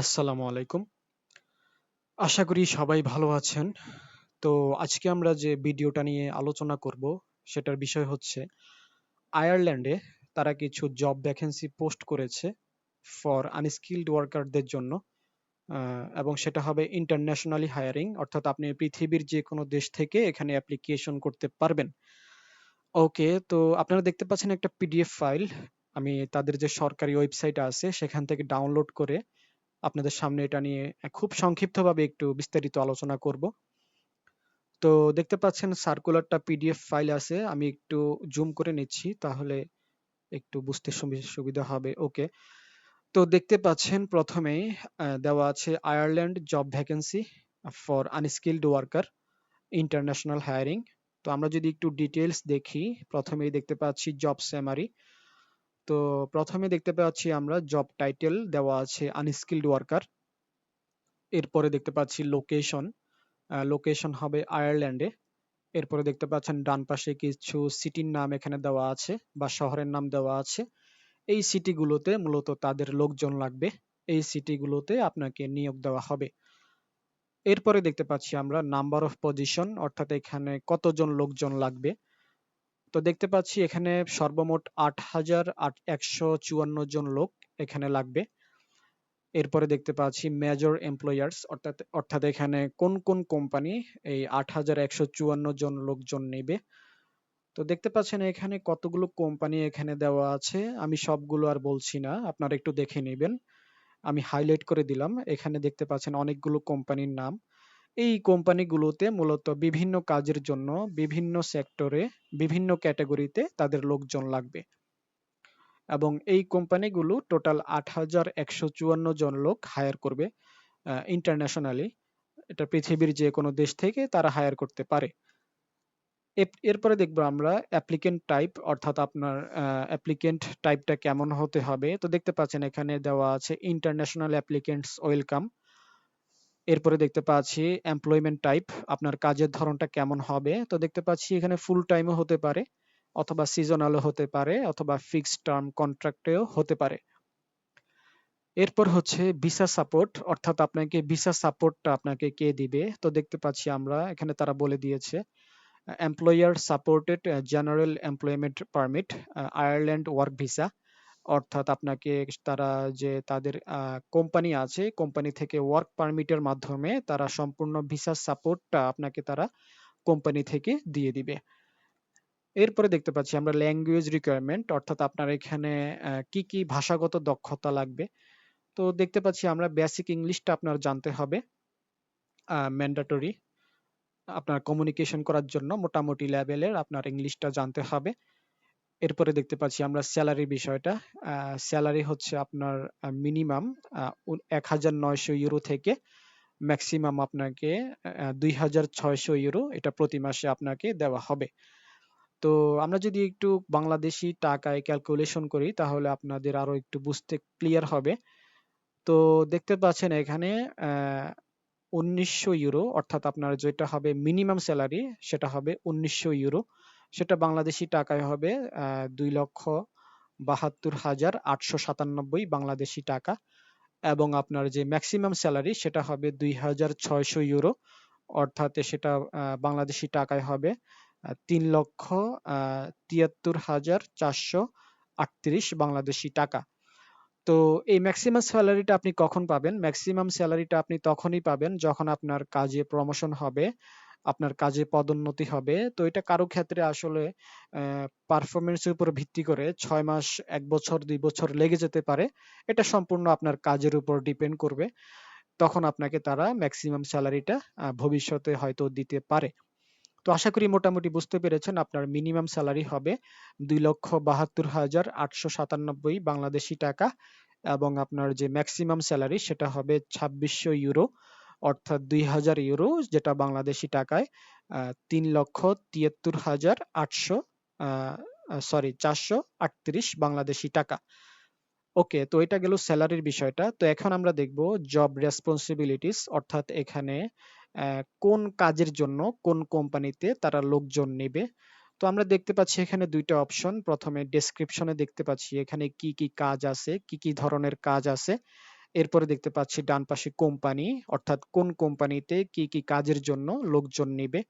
আসসালামু আলাইকুম। আশা করি সবাই ভালো আছেন। তো আজকে আমরা যে ভিডিওটা নিয়ে আলোচনা করব, সেটার বিষয় হচ্ছে আয়ারল্যান্ডে তারা কিছু জব ভ্যাকেন্সি পোস্ট করেছে ফর আনস্কিলড ওয়ার্কারদের জন্য এবং সেটা হবে ইন্টারন্যাশনালি হায়ারিং অর্থাৎ আপনি পৃথিবীর যে কোনো দেশ থেকে এখানে অ্যাপ্লিকেশন করতে পারবেন ওকে, তো আপনারা দেখতে পাচ্ছেন একটা পিডিএফ ফাইল আমি তাদের যে সরকারি ওয়েবসাইট আছে সেখান থেকে ডাউনলোড করে আপনাদের সামনে এটা নিয়ে খুব সংক্ষিপ্তভাবে একটু বিস্তারিত আলোচনা করব। তো দেখতে পাচ্ছেন সার্কুলারটা পিডিএফ ফাইল আছে, আমি একটু জুম করে নিচ্ছি তাহলে একটু বুঝতে সুবিধা হবে, ওকে। তো দেখতে পাচ্ছেন প্রথমেই দেওয়া আছে Ireland job vacancy for unskilled worker international hiring. তো আমরা যদি একটু ডিটেলস দেখি, প্রথমেই দেখতে পাচ্ছি জব স্যামারি তো প্রথমে দেখতে পাচ্ছি আমরা জব টাইটেল দেওয়া আছে আনস্কিলড ওয়ার্কার এরপরে দেখতে পাচ্ছি লোকেশন লোকেশন হবে আয়ারল্যান্ডে এরপরে দেখতে পাচ্ছেন ডান পাশে কিছু সিটির নাম এখানে দেওয়া আছে বা শহরের নাম দেওয়া আছে। এই সিটিগুলোতে মূলত তাদের লোকজন লাগবে, এই সিটিগুলোতে আপনাকে নিয়োগ দেওয়া হবে। এরপরে দেখতে পাচ্ছি আমরা নাম্বার অফ পজিশন অর্থাৎ এখানে কতজন লোকজন লাগবে তো দেখতে পাচ্ছি এখানে সর্বমোট আট হাজার একশো চুয়ান্ন জন লোক এখানে লাগবে। এরপরে দেখতে পাচ্ছি মেজর এমপ্লয়ার্স অর্থাৎ অর্থাৎ এখানে কোন কোন কোম্পানি এই আট হাজার একশো চুয়ান্ন জন লোকজন নেবে। তো দেখতে পাচ্ছেন এখানে কতগুলো কোম্পানি এখানে দেওয়া আছে। আমি সবগুলো আর বলছি না, আপনারা একটু দেখে নেবেন। আমি হাইলাইট করে দিলাম। এখানে দেখতে পাচ্ছেন অনেকগুলো কোম্পানির নাম। এই কোম্পানিগুলোতে মূলত বিভিন্ন কাজের জন্য বিভিন্ন সেক্টরে বিভিন্ন ক্যাটাগরিতে তাদের লোকজন লাগবে। এবং এই কোম্পানিগুলো টোটাল আট হাজার একশো চুয়ান্ন জন লোক হায়ার করবে ইন্টারন্যাশনালি এটা পৃথিবীর যে কোনো দেশ থেকে তারা হায়ার করতে পারে। এরপরে দেখব আমরা অ্যাপ্লিকেন্ট টাইপ অর্থাৎ আপনার অ্যাপ্লিকেন্ট টাইপটা কেমন হতে হবে। তো দেখতে পাচ্ছেন এখানে দেওয়া আছে ইন্টারন্যাশনাল অ্যাপ্লিকেন্টস ওয়েলকাম এরপরে দেখতে পাচ্ছি এমপ্লয়মেন্ট টাইপ আপনার কাজের ধরনটা কেমন হবে? তো দেখতে পাচ্ছি এখানে ফুল টাইমও হতে পারে, অথবা সিজনালও হতে পারে, অথবা ফিক্সড টার্ম কন্ট্রাক্টেও হতে পারে। এরপর হচ্ছে ভিসা সাপোর্ট অর্থাৎ আপনাকে ভিসা সাপোর্টটা আপনাকে কে দিবে? তো দেখতে পাচ্ছি আমরা, এখানে তারা বলে দিয়েছে employer supported general employment permit Ireland work visa অর্থাৎ আপনাকে তারা যে তাদের কোম্পানি আছে, কোম্পানি থেকে ওয়ার্ক পারমিটের মাধ্যমে তারা সম্পূর্ণ ভিসা সাপোর্টটা আপনাকে তারা কোম্পানি থেকে দিয়ে দিবে। এরপরে দেখতে পাচ্ছি আমরা ল্যাঙ্গুয়েজ রিকোয়ারমেন্ট অর্থাৎ আপনার এখানে কি কি ভাষাগত দক্ষতা লাগবে। তো দেখতে পাচ্ছি আমরা বেসিক ইংলিশটা আপনার জানতে হবে ম্যান্ডাটরি আপনার কমিউনিকেশন করার জন্য মোটামুটি লেভেলের আপনার ইংলিশটা জানতে হবে। এরপরে দেখতে পাচ্ছি আমরা স্যালারি বিষয়টা। স্যালারি হচ্ছে আপনার মিনিমাম এক হাজার নয়শো ইউরো থেকে ম্যাক্সিমাম আপনাকে দুই হাজার ছয়শো ইউরো এটা প্রতি মাসে আপনাকে দেওয়া হবে। তো আমরা যদি একটু বাংলাদেশি টাকায় ক্যালকুলেশন করি তাহলে আপনাদের আরও একটু বুঝতে ক্লিয়ার হবে। তো দেখতে পাচ্ছেন এখানে উনিশশো ইউরো অর্থাৎ আপনার যেটা হবে মিনিমাম স্যালারি সেটা হবে উনিশশো ইউরো সেটা বাংলাদেশি টাকায় হবে দুই লক্ষ বাহাত্তর হাজার আটশো সাতানব্বই বাংলাদেশি টাকা এবং আপনার যে ম্যাক্সিমাম স্যালারি সেটা হবে দুই হাজার ছয়শো ইউরো অর্থাৎ সেটা বাংলাদেশি টাকায় হবে তিন লক্ষ তিয়াত্তর হাজার চারশো আটত্রিশ বাংলাদেশি টাকা। তো এই ম্যাক্সিমাম স্যালারিটা আপনি কখন পাবেন? ম্যাক্সিমাম স্যালারিটা আপনি তখনই পাবেন যখন আপনার কাজে প্রমোশন হবে আপনার কাজে পদোন্নতি হবে। তো এটা কারও ক্ষেত্রে আসলে পারফরমেন্সের উপর ভিত্তি করে ছয় মাস, এক বছর, দুই বছর লেগে যেতে পারে। এটা সম্পূর্ণ আপনার কাজের উপর ডিপেন্ড করবে। তখন আপনাকে তারা ম্যাক্সিমাম স্যালারিটা ভবিষ্যতে হয়তো দিতে পারে। তো আশা করি মোটামুটি বুঝতে পেরেছেন, আপনার মিনিমাম স্যালারি হবে দুই লক্ষ বাহাত্তর হাজার আটশো সাতানব্বই বাংলাদেশি টাকা এবং আপনার যে ম্যাক্সিমাম স্যালারি সেটা হবে ছাব্বিশশো ইউরো। অর্থাৎ দুই হাজার ইউরো, যেটা বাংলাদেশি টাকায় তিন লক্ষ তিয়াত্তর হাজার আটশো সরি চারশো আটত্রিশ বাংলাদেশি টাকা। ওকে তো এটা গেল স্যালারির বিষয়টা। তো এখন আমরা দেখব জব রেসপন্সিবিলিটিস, অর্থাৎ এখানে কোন কাজের জন্য কোন কোম্পানিতে তারা লোকজন নেবে। তো আমরা দেখতে পাচ্ছি এখানে দুইটা অপশন। প্রথমে ডেসক্রিপশনে দেখতে পাচ্ছি এখানে কি কি কাজ আছে, কি কি ধরনের কাজ আছে। এরপরে দেখতে পাচ্ছি ডান পাশে কোম্পানি, অর্থাৎ কোন কোম্পানিতে কি কি কাজের জন্য লোকজন নিবে।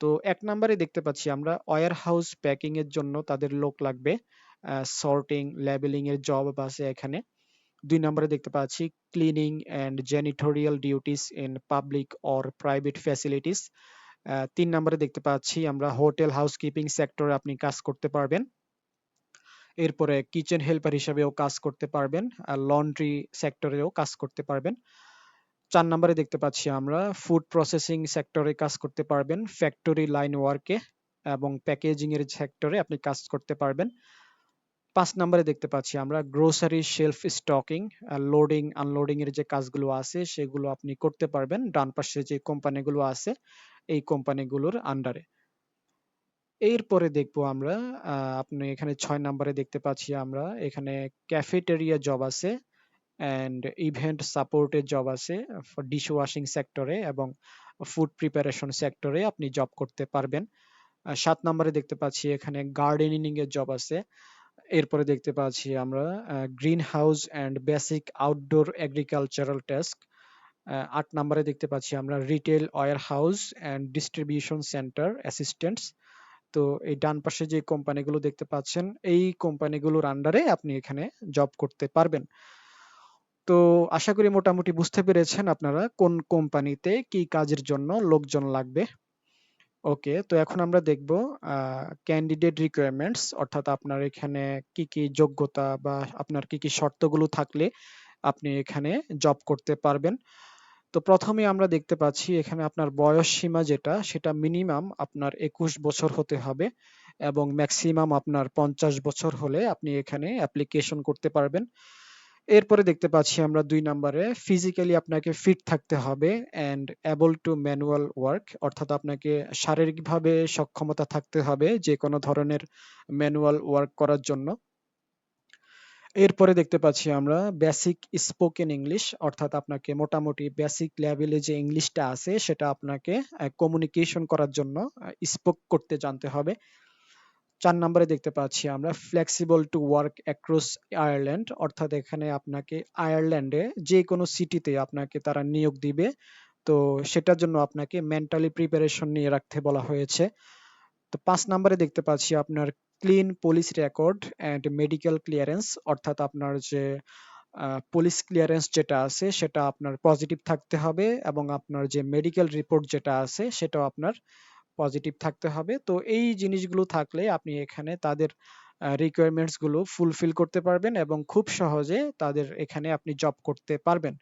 তো এক নম্বরে দেখতে পাচ্ছি আমরা ওয়্যার হাউস প্যাকিং এর জন্য তাদের লোক লাগবে সর্টিং লেবেলিং এর জব আছে এখানে। দুই নম্বরে দেখতে পাচ্ছি cleaning and janitorial duties in public or private facilities তিন নম্বরে দেখতে পাচ্ছি আমরা হোটেল হাউসকিপিং সেক্টরে আপনি কাজ করতে পারবেন। এরপরে কিচেন হেল্পার হিসেবেও কাজ করতে পারবেন, আর লন্ড্রি সেক্টরেও কাজ করতে পারবেন। চার নম্বরে দেখতে পাচ্ছি আমরা ফুড প্রসেসিং সেক্টরে কাজ করতে পারবেন ফ্যাক্টরি লাইন ওয়ার্কে এবং প্যাকেজিং এর সেক্টরে আপনি কাজ করতে পারবেন। পাঁচ নম্বরে দেখতে পাচ্ছি আমরা grocery shelf stocking loading unloading এর যে কাজগুলো আছে, সেগুলো আপনি করতে পারবেন। ডান পাশে যে কোম্পানিগুলো আছে, এই কোম্পানিগুলোর আন্ডারে এরপরে দেখব আমরা আপনি এখানে ছয় নাম্বারে দেখতে পাচ্ছি আমরা, এখানে ক্যাফেটেরিয়া জব আছে অ্যান্ড ইভেন্ট সাপোর্টের জব আছে ডিশ ওয়াশিং সেক্টরে এবং ফুড প্রিপারেশন সেক্টরে আপনি জব করতে পারবেন। সাত নম্বরে দেখতে পাচ্ছি এখানে গার্ডেনিং এর জব আছে। এরপরে দেখতে পাচ্ছি আমরা greenhouse and basic outdoor agricultural task আট নম্বরে দেখতে পাচ্ছি আমরা retail warehouse and distribution centre assistants তো এই ডান পাশে যে কোম্পানিগুলো দেখতে পাচ্ছেন, এই কোম্পানিগুলোর আন্ডারে আপনি এখানে জব করতে পারবেন। তো আশা করি মোটামুটি বুঝতে পেরেছেন আপনারা কোন কোম্পানিতে কি কাজের জন্য লোকজন লাগবে। ওকে তো এখন আমরা দেখব ক্যান্ডিডেট রিকোয়ারমেন্টস অর্থাৎ আপনার এখানে কি কি যোগ্যতা বা আপনার কি কি শর্তগুলো থাকলে আপনি এখানে জব করতে পারবেন। তো প্রথমে আমরা দেখতে পাচ্ছি এখানে আপনার বয়স সীমা যেটা, সেটা মিনিমাম আপনার একুশ বছর হতে হবে এবং ম্যাক্সিমাম আপনার পঞ্চাশ বছর হলে আপনি এখানে অ্যাপ্লিকেশন করতে পারবেন। এরপরে দেখতে পাচ্ছি আমরা দুই নম্বরে ফিজিক্যালি আপনাকে ফিট থাকতে হবে and able to manual work অর্থাৎ আপনাকে শারীরিকভাবে সক্ষমতা থাকতে হবে যে কোনো ধরনের ম্যানুয়াল ওয়ার্ক করার জন্য। এরপরে দেখতে পাচ্ছি আমরা বেসিক স্পোকেন ইংলিশ অর্থাৎ আপনাকে মোটামুটি বেসিক লেভেলে যে ইংলিশটা আছে, সেটা আপনাকে কমিউনিকেশন করার জন্য স্পোক করতে জানতে হবে। চার নম্বরে দেখতে পাচ্ছি আমরা flexible to work across Ireland অর্থাৎ এখানে আপনাকে আয়ারল্যান্ডে যে কোনো সিটিতে আপনাকে তারা নিয়োগ দিবে। তো সেটার জন্য আপনাকে মেন্টালি প্রিপারেশন নিয়ে রাখতে বলা হয়েছে। তো পাঁচ নম্বরে দেখতে পাচ্ছি আপনার clean police record and medical clearance অর্থাৎ আপনার যে পুলিশ ক্লিয়ারেন্স যেটা আছে, সেটা আপনার পজিটিভ থাকতে হবে এবং আপনার যে মেডিকেল রিপোর্ট যেটা আছে, সেটাও আপনার পজিটিভ থাকতে হবে। তো এই জিনিসগুলো থাকলে আপনি এখানে তাদের রিকোয়ারমেন্টসগুলো ফুলফিল করতে পারবেন এবং খুব সহজে তাদের এখানে আপনি জব করতে পারবেন।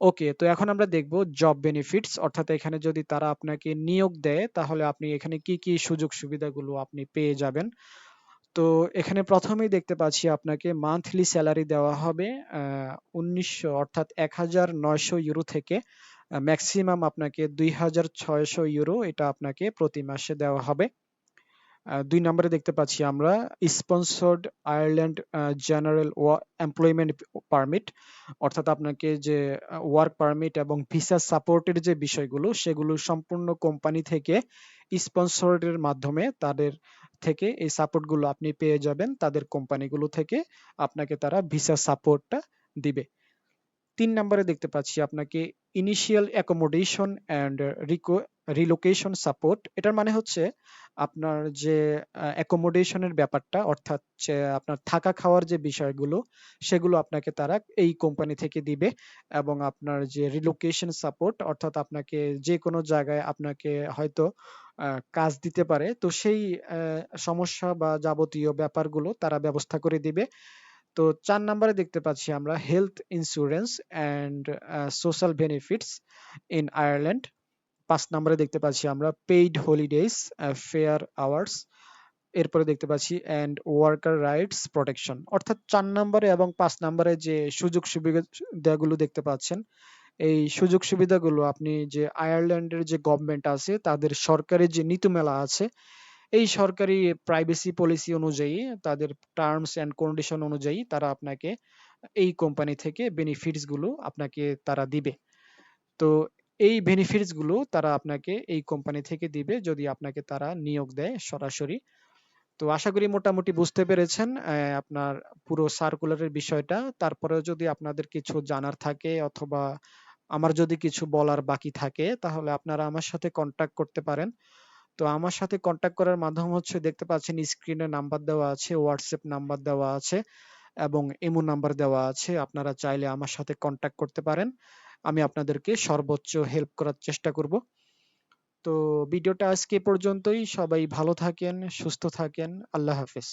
ওকে, তো এখন আমরা দেখব জব বেনিফিটস অর্থাৎ এখানে যদি তারা আপনাকে নিয়োগ দেয়, তাহলে আপনি এখানে কি কি সুযোগ সুবিধাগুলো আপনি পেয়ে যাবেন? তো এখানে প্রথমেই দেখতে পাচ্ছি আপনাকে মান্থলি স্যালারি দেওয়া হবে উনিশশো, অর্থাৎ এক হাজার নয়শো ইউরো থেকে ম্যাক্সিমাম আপনাকে দুই হাজার ছয়শো ইউরো এটা আপনাকে প্রতি মাসে দেওয়া হবে। দুই নম্বরে দেখতে পাচ্ছি আমরা sponsored Ireland general employment permit অর্থাৎ আপনাকে যে ওয়ার্ক পারমিট এবং ভিসা সাপোর্টের যে বিষয়গুলো, সেগুলো সম্পূর্ণ কোম্পানি থেকে স্পন্সরের মাধ্যমে তাদের থেকে এই সাপোর্টগুলো আপনি পেয়ে যাবেন, তাদের কোম্পানিগুলো থেকে আপনাকে তারা ভিসা সাপোর্টটা দিবে। তিন নম্বরে দেখতে পাচ্ছি আপনাকে initial accommodation and relocation support এটার মানে হচ্ছে আপনার যে অ্যাকোমোডেশনের ব্যাপারটা, অর্থাৎ আপনার থাকা খাওয়ার যে বিষয়গুলো, সেগুলো আপনাকে তারা এই কোম্পানি থেকে দিবে এবং আপনার যে রিলোকেশন সাপোর্ট অর্থাৎ আপনাকে যে কোনো জায়গায় আপনাকে হয়তো কাজ দিতে পারে। তো সেই সমস্যা বা যাবতীয় ব্যাপারগুলো তারা ব্যবস্থা করে দিবে। তো চার নম্বরে দেখতে পাচ্ছি আমরা health insurance and social benefits in Ireland পাঁচ নম্বরে দেখতে পাচ্ছি আমরা পেইড হলিডেজ ফেয়ার আওয়ার্স এরপরে দেখতে পাচ্ছি অ্যান্ড ওয়ার্কার রাইটস প্রোটেকশন অর্থাৎ চার নম্বরে এবং পাঁচ নম্বরে যে সুযোগ সুবিধাগুলো দেখতে পাচ্ছেন, এই সুযোগ সুবিধাগুলো আপনি যে আয়ারল্যান্ডের যে গভর্নমেন্ট আছে, তাদের সরকারি যে নীতিমেলা আছে এই সরকারি প্রাইভেসি পলিসি অনুযায়ী, তাদের টার্মস এন্ড কন্ডিশন অনুযায়ী তারা আপনাকে এই কোম্পানি থেকে বেনিফিটসগুলো আপনাকে তারা দিবে। তো এই বেনিফিটসগুলো তারা আপনাকে এই কোম্পানি থেকে দিবে যদি আপনাকে তারা নিয়োগ দেয় সরাসরি। তো আশা করি মোটামুটি বুঝতে পেরেছেন আপনার পুরো সার্কুলারের বিষয়টা। তারপরেও যদি আপনাদের কিছু জানার থাকে অথবা আমার যদি কিছু বলার বাকি থাকে, তাহলে আপনারা আমার সাথে কন্টাক্ট করতে পারেন। তো আমার সাথে কন্ট্যাক্ট করার মাধ্যম হচ্ছে দেখতে পাচ্ছেন স্ক্রিনে নাম্বার দেওয়া আছে হোয়াটসঅ্যাপ নাম্বার দেওয়া আছে এবং ইমো নাম্বার দেওয়া আছে। আপনারা চাইলে আমার সাথে কন্ট্যাক্ট করতে পারেন। আমি আপনাদেরকে সর্বোচ্চ হেল্প করার চেষ্টা করব। তো ভিডিওটা আজকে পর্যন্তই। সবাই ভালো থাকেন, সুস্থ থাকেন। আল্লাহ হাফেজ।